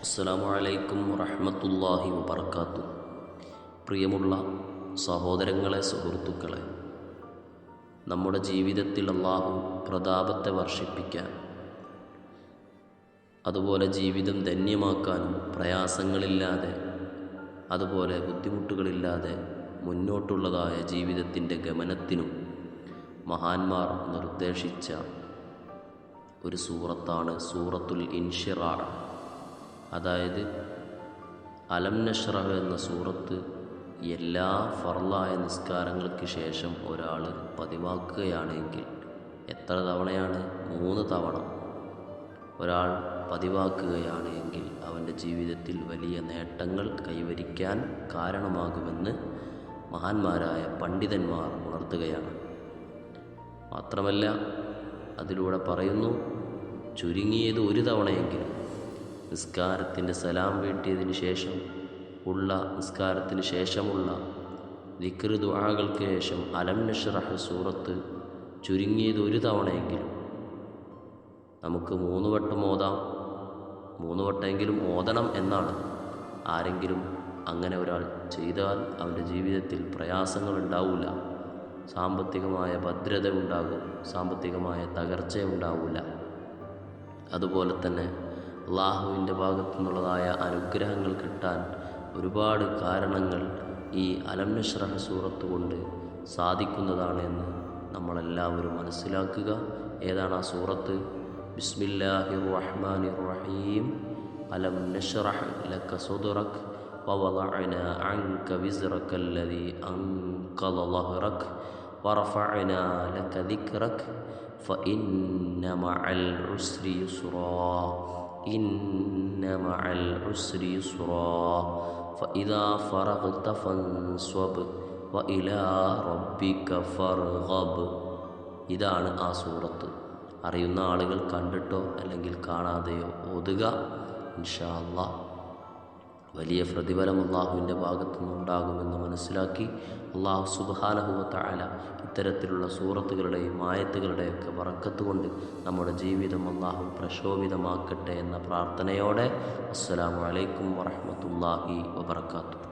അസ്സലാമു അലൈക്കും വറഹമത്തല്ലാഹി വബർക്കാത്തു പ്രിയമുള്ള സഹോദരങ്ങളെ സുഹൃത്തുക്കളെ നമ്മുടെ ജീവിതത്തിൽ അള്ളാഹു പ്രതാപത്തെ വർഷിപ്പിക്കാൻ അതുപോലെ ജീവിതം ധന്യമാക്കാനും പ്രയാസങ്ങളില്ലാതെ അതുപോലെ ബുദ്ധിമുട്ടുകളില്ലാതെ മുന്നോട്ടുള്ളതായ ജീവിതത്തിന്റെ ഗമനത്തിനും മഹാന്മാർ നിർദ്ദേശിച്ച ഒരു സൂറത്താണ് സൂറത്തുൽ ഇൻഷിറാ അതായത് അലം നഷ്റഹ് എന്ന സൂറത്ത് എല്ലാ ഫർലായ നിസ്കാരങ്ങൾക്ക് ശേഷം ഒരാൾ പതിവാക്കുകയാണെങ്കിൽ എത്ര തവണയാണ്? മൂന്ന് തവണ. ഒരാൾ പതിവാക്കുകയാണെങ്കിൽ അവന്റെ ജീവിതത്തിൽ വലിയ നേട്ടങ്ങൾ കൈവരിക്കാൻ കാരണമാകുമെന്ന് മഹാന്മാരായ പണ്ഡിതന്മാർ ഉണർത്തുകയാണ്. മാത്രമല്ല അതിലൂടെ പറയുന്നു ചുരുങ്ങിയത് ഒരു തവണയെങ്കിലും നിസ്കാരത്തിന്റെ സലാം വീട്ടിയതിന് ശേഷം ഉള്ള നിസ്കാരത്തിന് ശേഷമുള്ള ദിക്ർ ദുആകൾക്ക് ശേഷം അലം നഷ്റഹ് സൂറത്ത് ചുരുങ്ങിയത് ഒരു തവണയെങ്കിലും. നമുക്ക് മൂന്ന് വട്ടം ഓതാം. മൂന്ന് വട്ടമെങ്കിലും ഓതണം എന്നാണ്. ആരെങ്കിലും അങ്ങനെ ഒരാൾ ചെയ്താൽ അവന്റെ ജീവിതത്തിൽ പ്രയാസങ്ങൾ ഉണ്ടാവില്ല സാമ്പത്തികമായ ഭദ്രത ഉണ്ടാകും. സാമ്പത്തികമായ തകർച്ച ഉണ്ടാവില്ല അതുപോലെ തന്നെ അള്ളാഹുവിൻ്റെ ഭാഗത്തു നിന്നുള്ളതായ അനുഗ്രഹങ്ങൾ കിട്ടാൻ ഒരുപാട് കാരണങ്ങൾ ഈ അലം നഷ്റഹ സൂറത്ത് കൊണ്ട് സാധിക്കുന്നതാണ് എന്ന് നമ്മളെല്ലാവരും മനസ്സിലാക്കുക ഏതാണ് ആ സൂറത്ത് ബിസ്മില്ലാഹി റഹ്മാനി റഹീം അലം നഷ്റഹ് ലക സുദ്റക് ووضعنا عنك وزرك الذي أنقض ظهرك ورفعنا لك ذكرك فإن مع العسر يسرا إن مع العسر يسرا فإذا فرغت فانصب وإلى ربك فارغب ഇതാണ് ആ സൂറത്ത് അറിയുന്ന ആളുകൾ കണ്ടിട്ടോ അല്ലെങ്കിൽ കാണാതെയോ ഓതുക ഇൻഷാ അള്ളാഹ് വലിയ പ്രതിഫലം അള്ളാഹുവിന്റെ ഭാഗത്തു നിന്നുണ്ടാകുമെന്ന് മനസ്സിലാക്കി അള്ളാഹു സുബാനഹുവത്തായ ഇത്തരത്തിലുള്ള സൂറത്തുകളുടെയും ആയത്തുകളുടെയൊക്കെ വറക്കത്ത് കൊണ്ട് നമ്മുടെ ജീവിതം അള്ളാഹു പ്രശോഭിതമാക്കട്ടെ എന്ന പ്രാർത്ഥനയോടെ അസ്സലാമു അലൈക്കും വറഹമത്തല്ലാഹി വബർക്കാത്തു